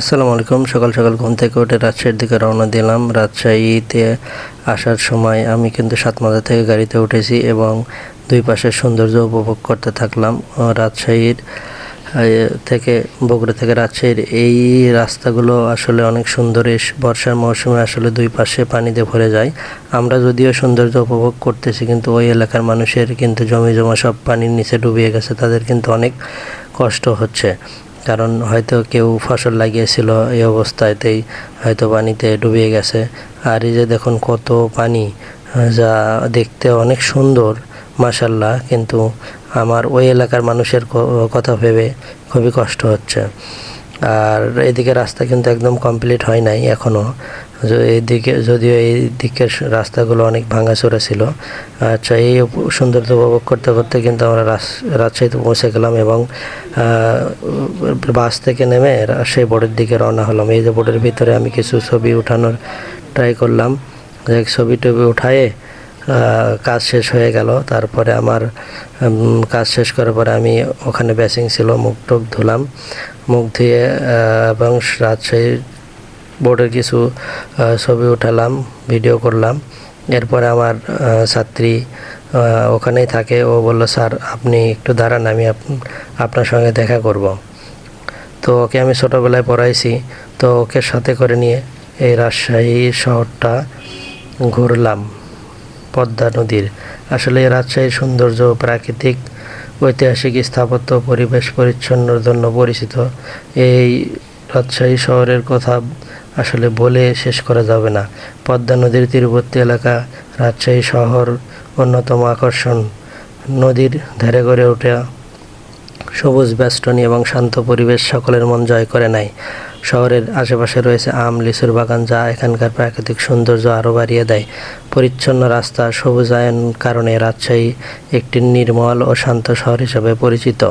আসসালামু আলাইকুম। সকাল সকাল ঘুম থেকে উঠে রাজশাহীর দিকে রওনা দিলাম। রাজশাহীতে আসার সময় আমি কিন্তু সাতমাথা থেকে গাড়িতে উঠেছি এবং দুই পাশের সৌন্দর্য উপভোগ করতে থাকলাম। রাজশাহীর থেকে বগুড়া থেকে রাজশাহীর এই রাস্তাগুলো আসলে অনেক সুন্দর। বর্ষার মৌসুমে আসলে দুই পাশে পানিতে ভরে যায়। আমরা যদিও সৌন্দর্য উপভোগ করতেছি কিন্তু ওই এলাকার মানুষের কিন্তু জমি জমা সব পানির নিচে ডুবিয়ে গেছে। তাদের কিন্তু অনেক কষ্ট হচ্ছে। কারণ হয়তো কেউ ফসল লাগিয়েছিল এই অবস্থাতেই, হয়তো পানিতে ডুবিয়ে গেছে। আর এই যে দেখুন কত পানি, যা দেখতে অনেক সুন্দর মাসাল্লাহ কিন্তু আমার ওই এলাকার মানুষের কথা ভেবে খুবই কষ্ট হচ্ছে। আর এদিকে রাস্তা কিন্তু একদম কমপ্লিট হয় নাই এখনও এইদিকে যদিও এই দিকের রাস্তাগুলো অনেক ভাঙাচোরা ছিল। আচ্ছা এই সৌন্দর্য উপভোগ করতে করতে কিন্তু আমরা রাজশাহীতে পৌঁছে গেলাম এবং বাস থেকে নেমে সেই বোর্ডের দিকে রওনা হলাম। এই যে বোর্ডের ভিতরে আমি কিছু ছবি উঠানোর ট্রাই করলাম। যে ছবি টবি উঠায়ে কাজ শেষ হয়ে গেল। তারপরে আমার কাজ শেষ করার পরে আমি ওখানে বেসিং ছিল, মুখ টুক ধুলাম। মুখ ধুয়ে এবং রাজশাহীর বোর্ডের কিছু ছবি উঠালাম, ভিডিও করলাম। এরপরে আমার ছাত্রী ওখানেই থাকে। ও বলল, স্যার, আপনি একটু দাঁড়ান, আমি আপ- আপনার সঙ্গে দেখা করব। তো ওকে আমি ছোটোবেলায় পড়াইছি। তো ওকে সাথে করে নিয়ে এই রাজশাহী শহরটা ঘুরলাম, পদ্মা নদীর। আসলে রাজশাহীর সৌন্দর্য, প্রাকৃতিক, ঐতিহাসিক স্থাপত্য, পরিবেশ পরিচ্ছন্নর জন্য পরিচিত। এই রাজশাহী শহরের কথা আসলে বলে শেষ করা যাবে না। পদ্মা নদীর তীরবর্তী এলাকা, রাজশাহী শহর, অন্যতম আকর্ষণ। নদীর ধারে গড়ে ওঠা সবুজ বেষ্টনী এবং শান্ত পরিবেশ সকলের মন জয় করে নেয়। শহরের আশেপাশে রয়েছে আম, লিচুর বাগান যা এখানকার প্রাকৃতিক সৌন্দর্য আরও বাড়িয়ে দেয়। পরিচ্ছন্ন রাস্তা, সবুজায়ন কারণে রাজশাহী একটি নির্মল ও শান্ত শহর হিসেবে পরিচিত।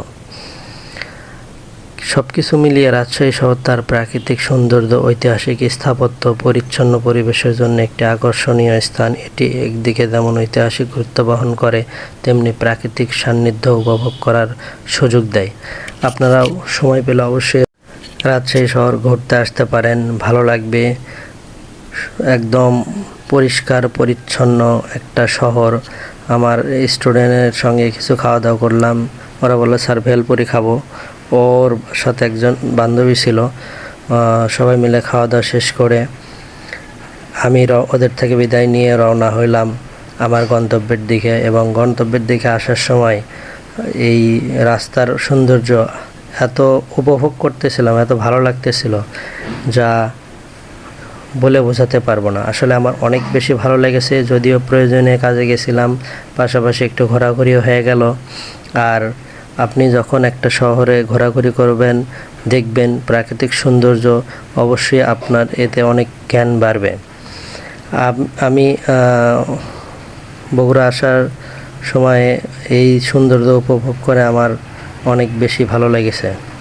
সব কিছু মিলিয়ে রাজশাহী শহর তার প্রাকৃতিক সৌন্দর্য, ঐতিহাসিক স্থাপত্য, পরিচ্ছন্ন পরিবেশের জন্য একটি আকর্ষণীয় স্থান। এটি একদিকে যেমন ঐতিহাসিক গুরুত্ব বহন করে, তেমনি প্রাকৃতিক সান্নিধ্য উপভোগ করার সুযোগ দেয়। আপনারাও সময় পেলে অবশ্যই রাজশাহী শহর ঘুরতে আসতে পারেন। ভালো লাগবে। একদম পরিষ্কার, পরিচ্ছন্ন একটা শহর। আমার স্টুডেন্টের সঙ্গে কিছু খাওয়া দাওয়া করলাম। ওরা বলল, স্যার, ভেলপুরি খাব। ওর সাথে একজন বান্ধবী ছিল। সবাই মিলে খাওয়া দাওয়া শেষ করে আমি ওদের থেকে বিদায় নিয়ে রওনা হইলাম আমার গন্তব্যের দিকে এবং গন্তব্যের দিকে আসার সময় এই রাস্তার সৌন্দর্য এত উপভোগ করতেছিলাম, এত ভালো লাগতেছিল যা বলে বোঝাতে পারব না। আসলে আমার অনেক বেশি ভালো লেগেছে, যদিও প্রয়োজনে কাজে গেছিলাম, পাশাপাশি একটু ঘোরাঘুরিও হয়ে গেল। আর আপনি যখন একটা শহরে ঘোরাঘুরি করবেন, দেখবেন প্রাকৃতিক সৌন্দর্য অবশ্যই আপনার এতে অনেক জ্ঞান বাড়বে। আমি বগুড়া আসার সময়ে এই সৌন্দর্য উপভোগ করে আমার অনেক বেশি ভালো লেগেছে।